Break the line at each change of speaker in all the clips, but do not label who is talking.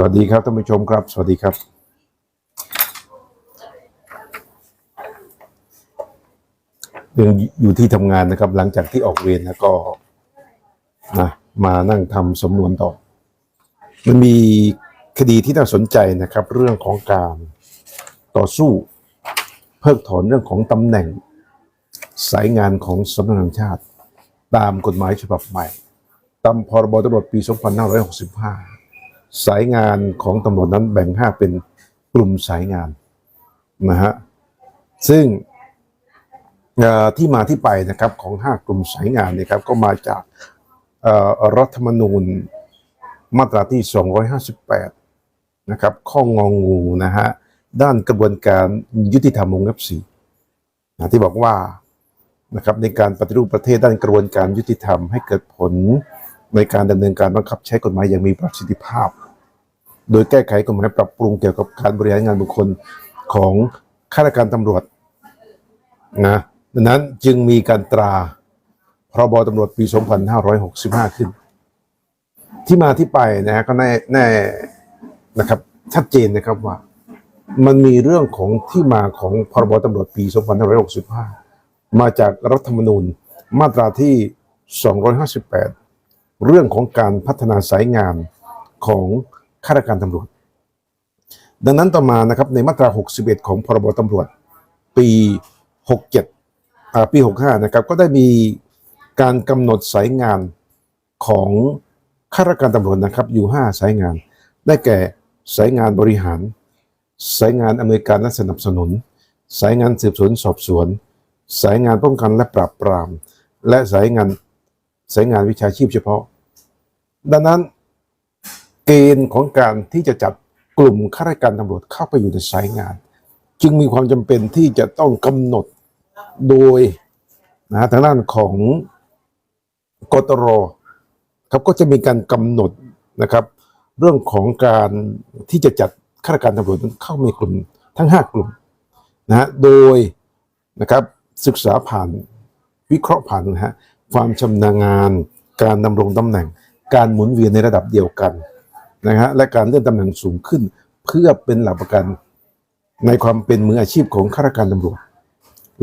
สวัสดีครับท่านผู้ชมครับ สวัสดีครับ ยังอยู่ที่ทำงานนะครับ หลังจากที่ออกเวรแล้วก็นะมานั่งทำสำนวนต่อ มันมีคดีที่น่าสนใจนะครับ เรื่องของการต่อสู้ เพิกถอนเรื่องของตำแหน่ง สายงานของสำนักงานชาติ ตามกฎหมายฉบับใหม่ ตามพรบตำรวจปี 2565 สายงานของตำรวจนั้นแบ่งห้าเป็นกลุ่มสายงานนะฮะซึ่งที่มาที่ไปนะครับของ 5 กลุ่มสายงานเนี่ยครับก็มาจากรัฐธรรมนูญมาตราที่ 258 นะครับ ข้ององูนะฮะด้านกระบวนการยุติธรรมวงเล็บสี่นะที่บอกว่านะครับในการปฏิรูปประเทศด้านกระบวนการยุติธรรมให้เกิดผล ในการดำเนินการบังคับใช้กฎหมายอย่างมีประสิทธิภาพ โดยแก้ไขกฎหมายปรับปรุงเกี่ยวกับการบริหารงานบุคคลของข้าราชการตำรวจนะดังนั้นจึงมีการตราพรบตำรวจปี 2565 ขึ้น ที่มาที่ไปนะฮะก็แน่แน่นะครับชัดเจนนะครับว่า มันมีเรื่องของที่มาของพรบตำรวจปี 2565 มาจากรัฐธรรมนูญมาตราที่ 258 เรื่องของการพัฒนาสายงานของข้าราชการตำรวจ ดังนั้นต่อมานะครับในมาตรา 61 ของพรบตำรวจ ปี 67อ่าปี 65 นะครับก็ได้มีการกำหนดสายงานของข้าราชการตำรวจนะครับอยู่ 5 สายงาน ได้แก่สายงานบริหาร สายงานอำนวยการและสนับสนุน สายงานสืบสวนสอบสวน สายงานป้องกันและปราบปราม และสายงาน สายงานวิชาชีพเฉพาะ ดังนั้น เกณฑ์ของการที่จะจัดกลุ่มข้าราชการตำรวจเข้าไปอยู่ในสายงาน จึงมีความจำเป็นที่จะต้องกำหนดโดยนะทางด้านของกตรครับก็จะมีการกำหนดนะครับ เรื่องของการที่จะจัดข้าราชการตำรวจเข้าในกลุ่มทั้ง 5 กลุ่มนะฮะโดยนะครับศึกษาผ่านวิเคราะห์ผ่านนะฮะ ความชำนาญงาน การดำรงตำแหน่ง การหมุนเวียนในระดับเดียวกันนะฮะและการเลื่อนตำแหน่งสูงขึ้น เพื่อเป็นหลักประกันในความเป็นมืออาชีพของข้าราชการตำรวจ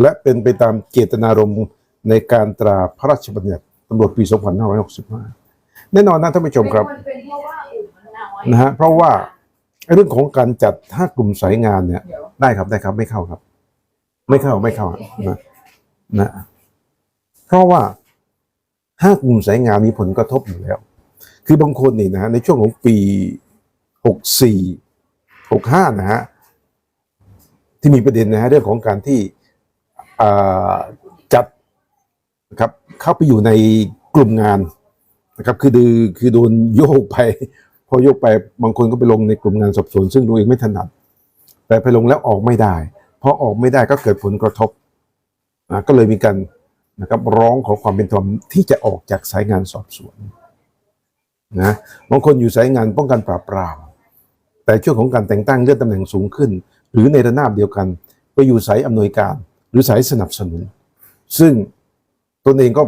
และเป็นไปตามเจตนารมณ์ในการตราพระราชบัญญัติตำรวจปี 2565 แน่นอนนะท่านผู้ชมครับ
มันเป็นเพราะว่าอุ่นมันน้อย
นะฮะเพราะว่าไอ้เรื่องของการจัดห้ากลุ่มสายงานเนี่ย
เดี๋ยว
ได้ครับได้ครับ ไม่เข้าครับ ไม่เข้าไม่เข้านะนะเพราะว่า ห้ากลุ่มสายงานมีผลกระทบอยู่แล้ว คือบางคนนี่นะฮะในช่วงของปีหกสี่หกห้านะฮะที่มีประเด็นนะฮะเรื่องของการที่จัดนะครับเข้าไปอยู่ในกลุ่มงานนะครับคือดือคือโดนโยกไป พอโยกไปบางคนก็ไปลงในกลุ่มงานสอบสวน ซึ่งตัวเองไม่ถนัด แต่ไปลงแล้วออกไม่ได้พอออกไม่ได้ก็เกิดผลกระทบอ่าก็เลยมีการ นะครับร้องขอความเป็นธรรมที่จะออกจากสายงานสอบสวนนะบางคนอยู่สายงานป้องกันปราบปราม แต่ช่วงของการแต่งตั้งเลื่อนตำแหน่งสูงขึ้น หรือในระนาบเดียวกัน ไปอยู่สายอำนวยการ หรือสายสนับสนุน ซึ่งตนเองก็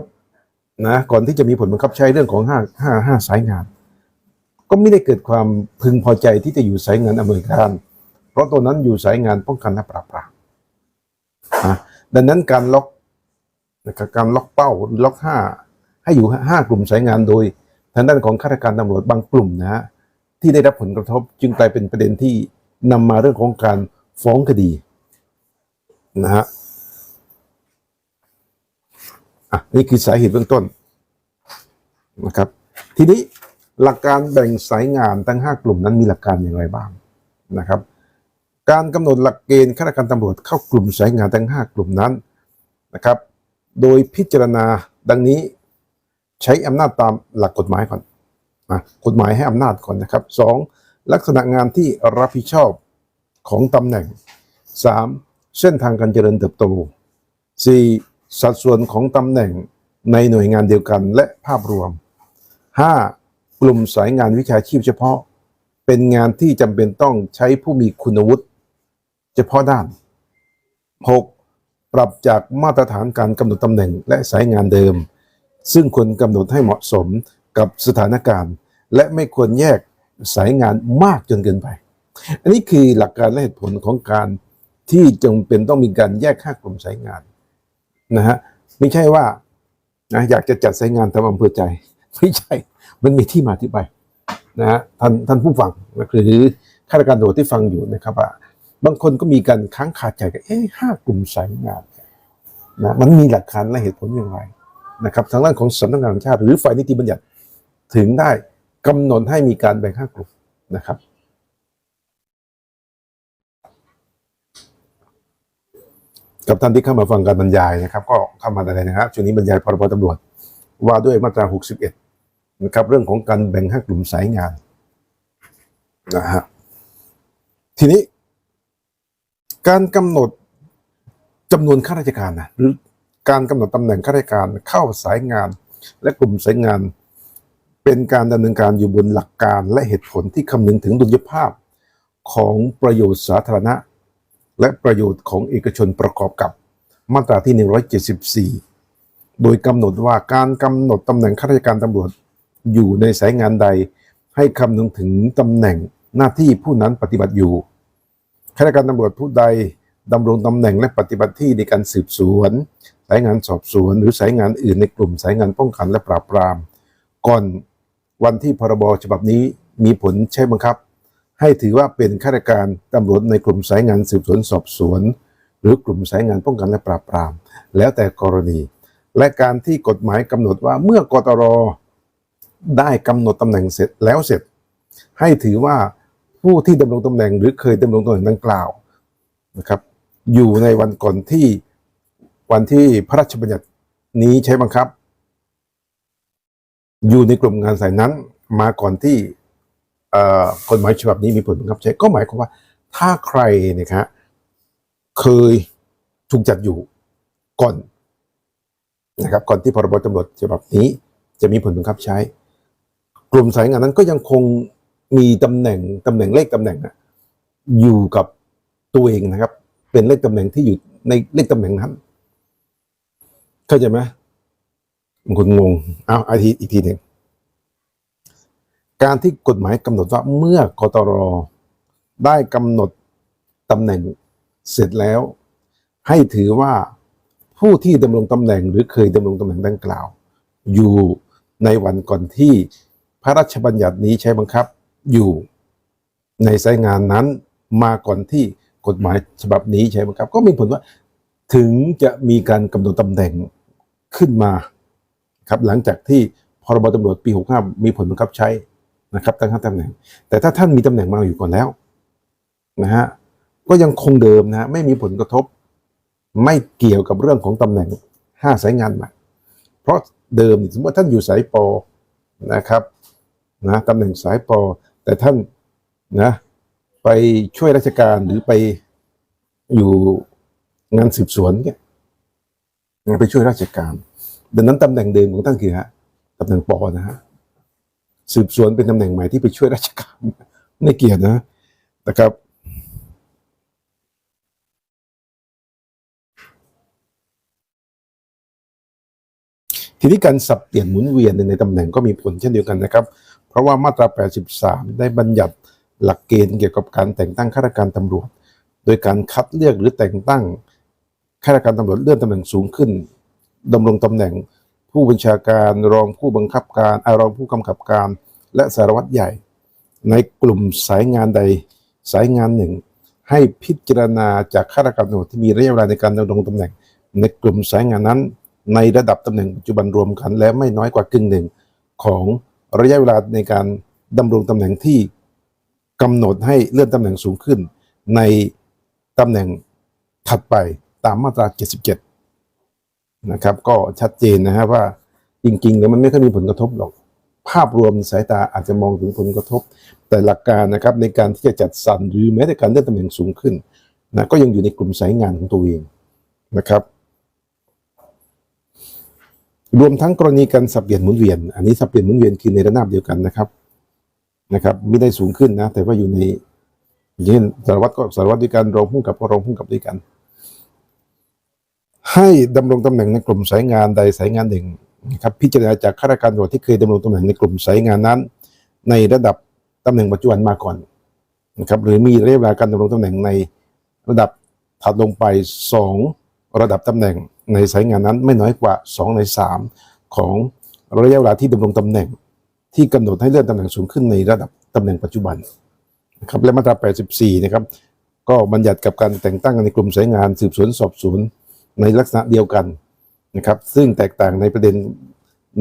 นะก่อนที่จะมีผลบังคับใช้เรื่องของห้าห้าห้าสายงาน ก็ไม่ได้เกิดความพึงพอใจที่จะอยู่สายงานอำนวยการ เพราะตัวนั้นอยู่สายงานป้องกันและปราบปรามนะดังนั้นการล็อก นะครับการล็อกเป้าหรือล็อกห้าให้อยู่ห้ากลุ่มสายงานโดยทางด้านของข้าราชการตำรวจบางกลุ่มนะฮะที่ได้รับผลกระทบจึงกลายเป็นประเด็นที่นำมาเรื่องของการฟ้องคดีนะฮะอะนี่คือสาเหตุเบื้องต้นนะครับ ทีนี้หลักการแบ่งสายงานทั้ง 5 กลุ่มนั้นมีหลักการอย่างไรบ้างนะครับ การกำหนดหลักเกณฑ์ข้าราชการตำรวจเข้ากลุ่มสายงานทั้ง 5 กลุ่มนั้นนะครับ โดยพิจารณาดังนี้ใช้อำนาจตามหลักกฎหมายก่อนนะกฎหมายให้อำนาจก่อนนะครับสองลักษณะงานที่รับผิดชอบของตำแหน่ง 3. เส้นทางการเจริญเติบโต 4. สัดส่วนของตำแหน่งในหน่วยงานเดียวกันและภาพรวม 5. กลุ่มสายงานวิชาชีพเฉพาะ เป็นงานที่จำเป็นต้องใช้ผู้มีคุณวุฒิเฉพาะด้าน 6. ปรับจากมาตรฐานการกำหนดตำแหน่งและสายงานเดิม ซึ่งควรกำหนดให้เหมาะสมกับสถานการณ์ และไม่ควรแยกสายงานมากจนเกินไป อันนี้คือหลักการและเหตุผลของการที่จงเป็นต้องมีการแยกห้ากลุ่มสายงานนะฮะไม่ใช่ว่านะอยากจะจัดสายงานตามอำเภอใจ ไม่ใช่ มันมีที่มาที่ไปนะฮะท่านท่านผู้ฟังหรือข้าราชการตำรวจที่ฟังอยู่นะครับว่า บางคนก็มีการค้างคาใจกันเอ๊ะห้ากลุ่มสายงานนะมันมีหลักฐานและเหตุผลอย่างไรนะครับทางด้านของสำนักงานตำรวจแห่งชาติ หรือฝ่ายนิติบัญญัติถึงได้กำหนดให้มีการแบ่งห้ากลุ่มนะครับกับท่านที่เข้ามาฟังการบรรยายนะครับ ก็เข้ามาได้เลยนะครับช่วงนี้บรรยายพรบตำรวจว่าด้วยมาตรา 61 นะครับ เรื่องของการแบ่งห้ากลุ่มสายงานนะฮะทีนี้ การกำหนดจำนวนข้าราชการนะหรือการกำหนดตำแหน่งข้าราชการเข้าสายงาน และกลุ่มสายงาน เป็นการดำเนินการอยู่บนหลักการและเหตุผลที่คำนึงถึงดุลยภาพของประโยชน์สาธารณะ และประโยชน์ของเอกชนประกอบกับมาตราที่ 174 โดยกำหนดว่าการกำหนดตำแหน่งข้าราชการตำรวจอยู่ในสายงานใด ให้คำนึงถึงตำแหน่งหน้าที่ผู้นั้นปฏิบัติอยู่ ข้าราชการตำรวจผู้ใดดำรงตำแหน่งและปฏิบัติที่ในการสืบสวน สายงานสอบสวน หรือสายงานอื่นในกลุ่มสายงานป้องกันและปราบปราม ก่อนวันที่พรบฉบับนี้มีผลใช้บังคับ ให้ถือว่าเป็นข้าราชการตำรวจในกลุ่มสายงานสืบสวนสอบสวน หรือกลุ่มสายงานป้องกันและปราบปราม แล้วแต่กรณี และการที่กฎหมายกำหนดว่าเมื่อกตรได้กำหนดตำแหน่งเสร็จแล้วเสร็จ ให้ถือว่า ผู้ที่ดำรงตำแหน่งหรือเคยดำรงตำแหน่งดังกล่าวนะครับ อยู่ในวันก่อนที่วันที่พระราชบัญญัตินี้ใช้บังคับ อยู่ในกลุ่มงานสายนั้นมาก่อนที่เอ่อกฎหมายฉบับนี้มีผลบังคับใช้ก็หมายความว่า ถ้าใครนะครับเคยถูกจัดอยู่ก่อนนะครับ ก่อนที่พรบตำรวจฉบับนี้ จะมีผลบังคับใช้ กลุ่มสายงานนั้นก็ยังคง มีตำแหน่งตำแหน่งเลขตำแหน่งอะอยู่กับตัวเองนะครับ เป็นเลขตำแหน่งที่อยู่ในเลขตำแหน่งนั้นเข้าใจไหมบางคนงงเอาอีกทีอีกทีหนึ่งการที่กฎหมายกำหนดว่าเมื่อกตรได้กำหนดตำแหน่งเสร็จแล้ว ให้ถือว่าผู้ที่ดำรงตำแหน่งหรือเคยดำรงตำแหน่งดังกล่าว อยู่ในวันก่อนที่พระราชบัญญัตินี้ใช้บังคับ อยู่ในสายงานนั้นมาก่อนที่กฎหมายฉบับนี้ใช้บังคับ ก็มีผลว่าถึงจะมีการกำหนดตำแหน่งขึ้นมาครับหลังจากที่พรบตำรวจปี 65 มีผลบังคับใช้นะครับตั้งห้าตำแหน่ง แต่ถ้าท่านมีตำแหน่งมาอยู่ก่อนแล้วนะฮะก็ยังคงเดิมนะฮะไม่มีผลกระทบ ไม่เกี่ยวกับเรื่องของตำแหน่ง 5 สายงานใหม่เพราะเดิมสมมติว่าท่านอยู่สายปอนะครับนะตำแหน่งสายปอ แต่ท่านนะไปช่วยราชการหรือไปอยู่งานสืบสวนเนี่ยไปช่วยราชการดังนั้นตำแหน่งเดิมของท่านคือฮะตำแหน่งปอนะฮะสืบสวนเป็นตำแหน่งใหม่ที่ไปช่วยราชการไม่เกี่ยวนะนะครับทีนี้การสับเปลี่ยนหมุนเวียนในตำแหน่งก็มีผลเช่นเดียวกันนะครับ เพราะว่ามาตรา 83 ได้บัญญัติหลักเกณฑ์เกี่ยวกับการแต่งตั้งข้าราชการตำรวจ โดยการคัดเลือกหรือแต่งตั้งข้าราชการตำรวจเลื่อนตำแหน่งสูงขึ้นดำรงตำแหน่งผู้บัญชาการรองผู้บังคับการอารองผู้กำกับการ และสารวัตรใหญ่ ในกลุ่มสายงานใดสายงานหนึ่ง ให้พิจารณาจากข้าราชการตำรวจที่มีระยะเวลาในการดำรงตำแหน่ง ในกลุ่มสายงานนั้น ในระดับตำแหน่งปัจจุบันรวมกัน และไม่น้อยกว่ากึ่งหนึ่งของ ระยะเวลาในการดำรงตำแหน่งที่กำหนดให้เลื่อนตำแหน่งสูงขึ้น ในตำแหน่งถัดไปตามมาตรา 77 นะครับ ก็ชัดเจนนะฮะว่าจริงๆแล้วมันไม่ค่อยมีผลกระทบหรอก ภาพรวมสายตาอาจจะมองถึงผลกระทบ แต่หลักการนะครับในการที่จะจัดสรรหรือแม้แต่การเลื่อนตำแหน่งสูงขึ้นนะก็ยังอยู่ในกลุ่มสายงานของตัวเองนะครับ รวมทั้งกรณีการสับเปลี่ยนหมุนเวียน อันนี้สับเปลี่ยนหมุนเวียนคือในระนาบเดียวกันนะครับนะครับไม่ได้สูงขึ้นนะ แต่ว่าอยู่ในเช่นสารวัตรก็สารวัตรด้วยกันรองผู้กับก็รองผู้กับด้วยกัน ให้ดำรงตำแหน่งในกลุ่มสายงานใดสายงานหนึ่งนะครับพิจารณาจากข้าราชการตำรวจที่เคยดำรงตำแหน่งในกลุ่มสายงานนั้น ในระดับตำแหน่งปัจจุบันมาก่อนนะครับหรือมีระยะเวลาการดำรงตำแหน่งในระดับถัดลงไป2 ระดับตำแหน่งในสายงานนั้นไม่น้อยกว่า 2 ใน 3 ของระยะเวลาที่ดำรงตำแหน่ง ที่กำหนดให้เลื่อนตำแหน่งสูงขึ้นในระดับตำแหน่งปัจจุบันนะครับและมาตรา 84 นะครับก็บัญญัติกับการแต่งตั้งในกลุ่มสายงานสืบสวนสอบสวนในลักษณะเดียวกันนะครับซึ่งแตกต่างในประเด็น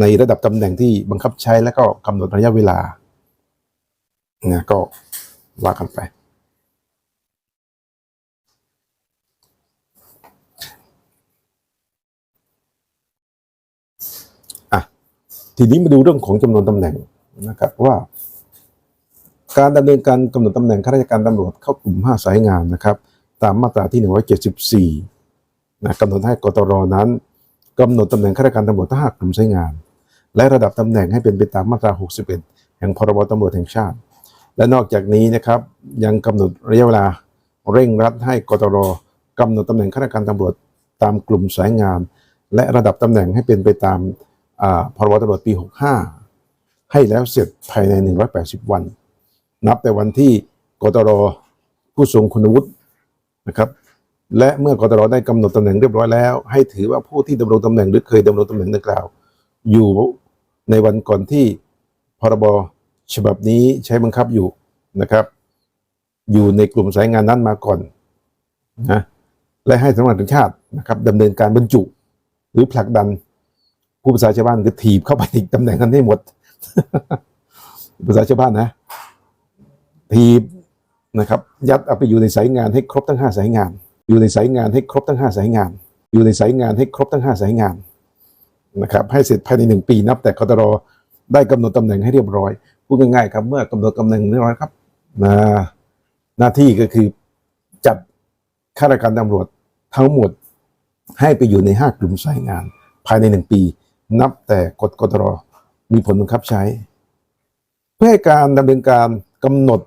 ในระดับตำแหน่งที่บังคับใช้และก็กำหนดระยะเวลานะก็ว่ากันไป ทีนี้มาดูเรื่องของจำนวนตำแหน่งนะครับว่า การดำเนินการกำหนดตำแหน่งข้าราชการตำรวจเข้ากลุ่ม 5 สายงานนะครับ ตามมาตราที่ 174นะกำหนดให้กตรนั้นกำหนดตำแหน่งข้าราชการตำรวจทั้ง5กลุ่มสายงาน และระดับตำแหน่งให้เป็นไปตามมาตรา 61 แห่งพรบตำรวจแห่งชาติ และนอกจากนี้นะครับยังกำหนดระยะเวลาเร่งรัดให้กตรกำหนดตำแหน่งข้าราชการตำรวจตามกลุ่มสายงาน และระดับตำแหน่งให้เป็นไปตาม พรบตำรวจปี 65 ให้แล้วเสร็จภายใน 180 วัน นับแต่วันที่กตรผู้ทรงคุณวุฒินะครับ และเมื่อกตรได้กำหนดตำแหน่งเรียบร้อยแล้ว ให้ถือว่าผู้ที่ดำรงตำแหน่งหรือเคยดำรงตำแหน่งดังกล่าว อยู่ในวันก่อนที่พรบฉบับนี้ใช้บังคับอยู่นะครับ อยู่ในกลุ่มสายงานนั้นมาก่อนนะและให้สำนักงานตำรวจแห่งชาตินะครับดำเนินการบรรจุ หรือผลักดัน ผู้ภาษาชาวบ้านก็ถีบเข้าไปในตำแหน่งนั้นให้หมด ภาษาชาวบ้านนะทีบนะครับ ยัดเอาไปอยู่ในสายงานให้ครบทั้งห้าสายงาน อยู่ในสายงานให้ครบทั้งห้าสายงาน อยู่ในสายงานให้ครบทั้งห้าสายงานนะครับ ให้เสร็จภายในหนึ่งปีนับ แต่กตรได้กำหนดตำแหน่งให้เรียบร้อยพูดง่ายๆครับ เมื่อกำหนดตำแหน่งเรียบร้อยครับนะหน้าที่ก็คือจัดข้าราชการตำรวจทั้งหมดให้ไปอยู่ในห้ากลุ่มสายงาน ภายในหนึ่งปี นับแต่กฎกตรมีผลบังคับใช้ เพื่อให้การดำเนินการกำหนด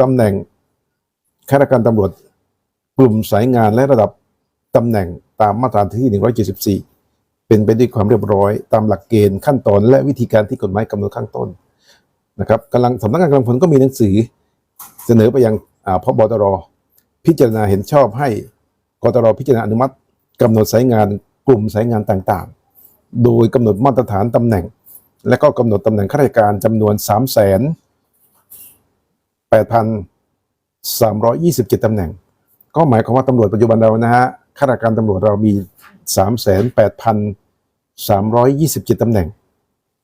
ตำแหน่งข้าราชการตำรวจ กลุ่มสายงานและระดับตำแหน่งตามมาตราที่ 174 เป็นไปด้วยความเรียบร้อย ตามหลักเกณฑ์ขั้นตอนและวิธีการที่กฎหมายกำหนดข้างต้นนะครับกำลังสำนักงานกำลังผลก็มีหนังสือ เสนอไปยังอ่าพบตรพิจารณาเห็นชอบให้กตรพิจารณาอนุมัติกำหนดสายงานกลุ่มสายงานต่างๆ โดยกำหนดมาตรฐานตำแหน่ง และก็กำหนดตำแหน่งข้าราชการจำนวน 3 8 3 2 7ตำแหน่ง ก็หมายความว่าตำรวจปัจจุบันเรานะฮะข้าราชการตำรวจเรามี 3 8 3 2 7ตำแหน่ง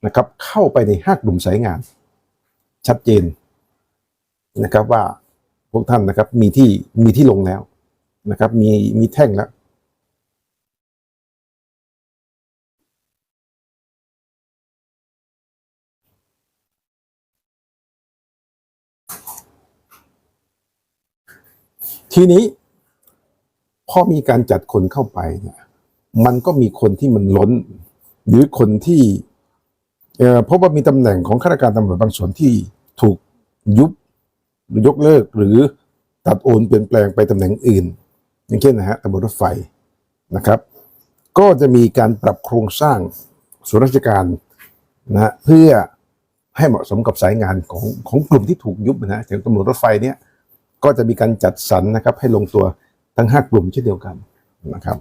นะครับเข้าไปในห้ากลุ่มสายงาน ชัดเจนนะครับว่าพวกท่านนะครับมีที่มีที่ลงแล้วนะครับมีมีแท่งแล้ว ทีนี้พอมีการจัดคนเข้าไปเนี่ย มันก็มีคนที่มันล้น หรือคนที่เอ่อพบว่ามีตำแหน่งของข้าราชการตำรวจบางส่วนที่ถูกยุบหรือยกเลิกหรือตัดโอนเปลี่ยนแปลงไปตำแหน่งอื่น อย่างเช่นนะฮะตำรวจรถไฟนะครับ ก็จะมีการปรับโครงสร้างส่วนราชการนะฮะเพื่อให้เหมาะสมกับสายงานของของกลุ่มที่ถูกยุบนะฮะอย่างตำรวจรถไฟเนี่ย ก็จะมีการจัดสรรนะครับให้ลงตัวทั้ง 5 กลุ่มเช่นเดียวกันนะครับ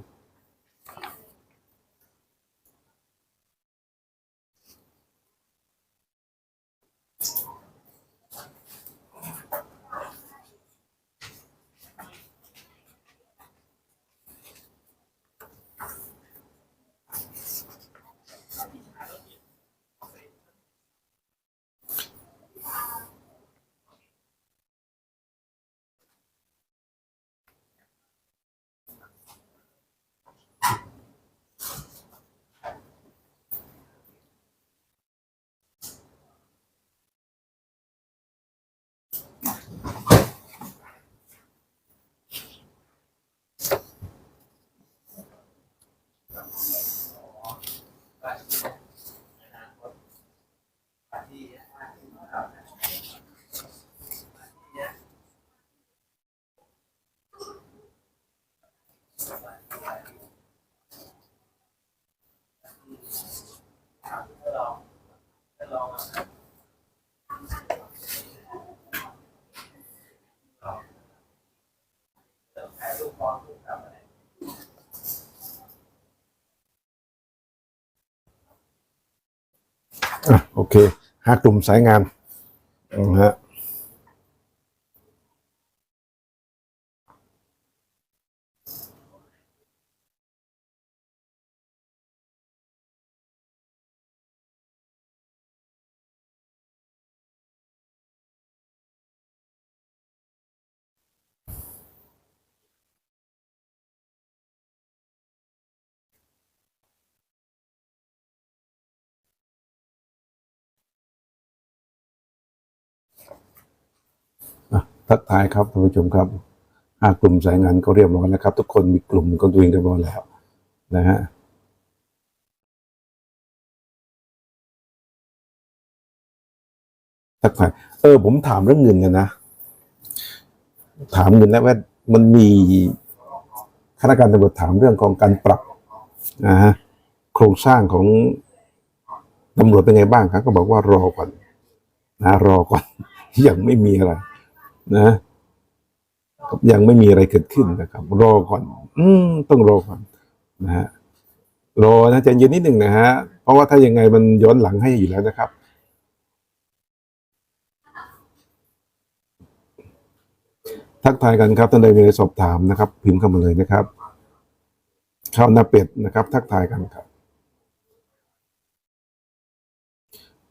อ อะโอเค หากลุ่มสายงานนะฮะอะ ทักทายครับท่านผู้ชมครับหากลุ่มสายงานก็เรียบร้อยแล้วครับ ทุกคนมีกลุ่มของตัวเองเรียบร้อยแล้วนะฮะทักทายเออ ผมถามเรื่องเงินนะนะ ถามเงินแล้วว่ามันมีคณะการตำรวจถามเรื่องของการปรับนะฮะโครงสร้างของตำรวจเป็นไงบ้างครับก็บอกว่ารอก่อนนะรอก่อนยังไม่มีอะไร นะยังไม่มีอะไรเกิดขึ้นนะครับ รอก่อน อืมต้องรอก่อนนะฮะรอนะใจเย็นนิดหนึ่งนะฮะเพราะว่าถ้ายังไงมันย้อนหลังให้อยู่แล้วนะครับทักทายกันครับท่านใดมีอะไรสอบถามนะครับ พิมพ์เข้ามาเลยนะครับข้าวหน้าเป็ดนะครับ ทักทายกันครับ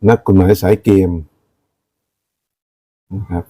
นักกฎหมายสายเกมนะครับ